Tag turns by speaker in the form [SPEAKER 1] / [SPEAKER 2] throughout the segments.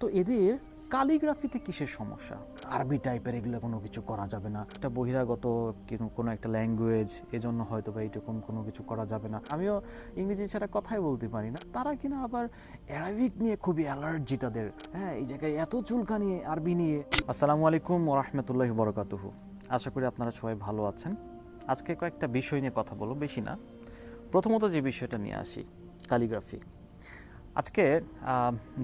[SPEAKER 1] তো এদের কালিগ্রাফিতে কিসের সমস্যা? আরবি টাইপের এগুলো কোনো কিছু করা যাবে না। একটা বহিরাগত কোনো একটা ল্যাঙ্গুয়েজ এজন্য হয়তো বা এইরকম কোনো কিছু করা যাবে না। আমিও ইংরেজি ছাড়া কথাই বলতে পারি না। তারা কিনা আবার অ্যারাবিক নিয়ে খুবই অ্যালার্জি তাদের হ্যাঁ এই জায়গায় এত চুলকা নিয়ে আরবি নিয়ে। আসসালামু আলাইকুম ওরহমতুল্লাহ বরকাতুহু। আশা করি আপনারা সবাই ভালো আছেন। আজকে কয়েকটা বিষয় নিয়ে কথা বলব, বেশি না। প্রথমত যে বিষয়টা নিয়ে আসি কালিগ্রাফি আজকে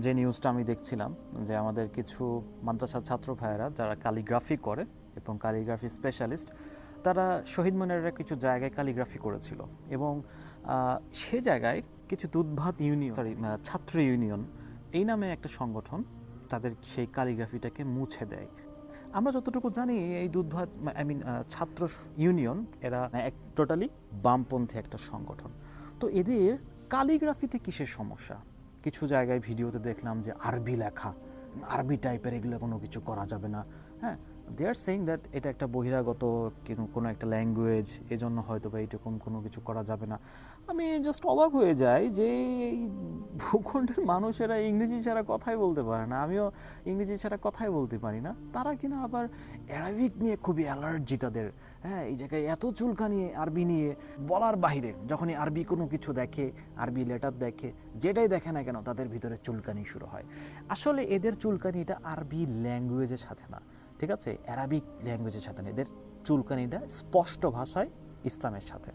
[SPEAKER 1] যে নিউজটা আমি দেখছিলাম, যে আমাদের কিছু মাদ্রাসার ছাত্র ভাইয়েরা যারা কালিগ্রাফি করে এবং কালিগ্রাফি স্পেশালিস্ট তারা শহীদ মিনারের কিছু জায়গায় কালিগ্রাফি করেছিল এবং সে জায়গায় কিছু দুধভাত ইউনিয়ন সরি ছাত্র ইউনিয়ন এই নামে একটা সংগঠন তাদের সেই কালিগ্রাফিটাকে মুছে দেয়। আমরা যতটুকু জানি, এই দুধভাত, আই মিন ছাত্র ইউনিয়ন এরা এক টোটালি বামপন্থী একটা সংগঠন। তো এদের কালিগ্রাফিতে কিসের সমস্যা? কিছু জায়গায় ভিডিওতে দেখলাম যে আরবি লেখা, আরবি টাইপের এগুলো কোনো কিছু করা যাবে না। হ্যাঁ? দে আর সেইং দ্যাট এটা একটা বহিরাগত কোনো একটা ল্যাঙ্গুয়েজ এজন্য হয়তো বা এইরকম কোনো কিছু করা যাবে না। আমি জাস্ট অবাক হয়ে যাই যে এই ভূখণ্ডের মানুষেরা ইংরেজি ছাড়া কথাই বলতে পারে না। আমিও ইংরেজি ছাড়া কথাই বলতে পারি না। তারা কিনা আবার অ্যারাবিক নিয়ে খুবই অ্যালার্জি তাদের হ্যাঁ এই জায়গায় এত চুলকানি আরবি নিয়ে বলার বাইরে যখনই আরবি কোনো কিছু দেখে, আরবি লেটার দেখে, যেটাই দেখে না কেন তাদের ভিতরে চুলকানি শুরু হয়। আসলে এদের চুলকানি এটা আরবি ল্যাঙ্গুয়েজের সাথে না। ঠিক আছে? অ্যারাবিক ল্যাঙ্গুয়েজের সাথে এদের চুলকানিটা স্পষ্ট ভাষায় ইসলামের সাথে।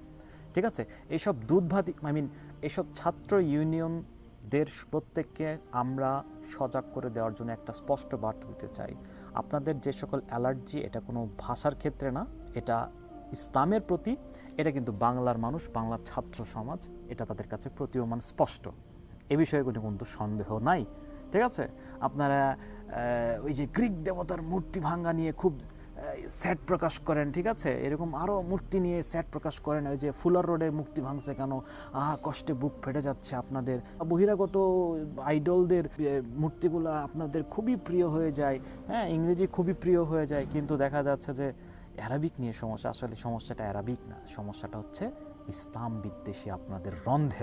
[SPEAKER 1] ঠিক আছে? এইসব দুধভাতি আই মিন এইসব ছাত্র ইউনিয়নদের প্রত্যেককে আমরা সজাগ করে দেওয়ার জন্য একটা স্পষ্ট বার্তা দিতে চাই। আপনাদের যে সকল অ্যালার্জি, এটা কোনো ভাষার ক্ষেত্রে না, এটা ইসলামের প্রতি, এটা কিন্তু বাংলার মানুষ বাংলার ছাত্র সমাজ, এটা তাদের কাছে প্রতীয়মান স্পষ্ট। এ বিষয়ে কোনো কিন্তু সন্দেহ নাই। ঠিক আছে? আপনারা ওই যে গ্রিক দেবতার মূর্তি ভাঙ্গা নিয়ে খুব স্যাট প্রকাশ করেন, ঠিক আছে? এরকম আরও মূর্তি নিয়ে স্যাট প্রকাশ করেন, ওই যে ফুলার রোডে মূর্তি ভাঙছে কেন? আহা, কষ্টে বুক ফেটে যাচ্ছে আপনাদের। বহিরাগত আইডলদের মূর্তিগুলো আপনাদের খুবই প্রিয় হয়ে যায়। হ্যাঁ ইংরেজি খুবই প্রিয় হয়ে যায়, কিন্তু দেখা যাচ্ছে যে অ্যারাবিক নিয়ে সমস্যা। আসলে সমস্যাটা অ্যারাবিক না, সমস্যাটা হচ্ছে ইসলাম বিদ্বেষী আপনাদের রন্ধের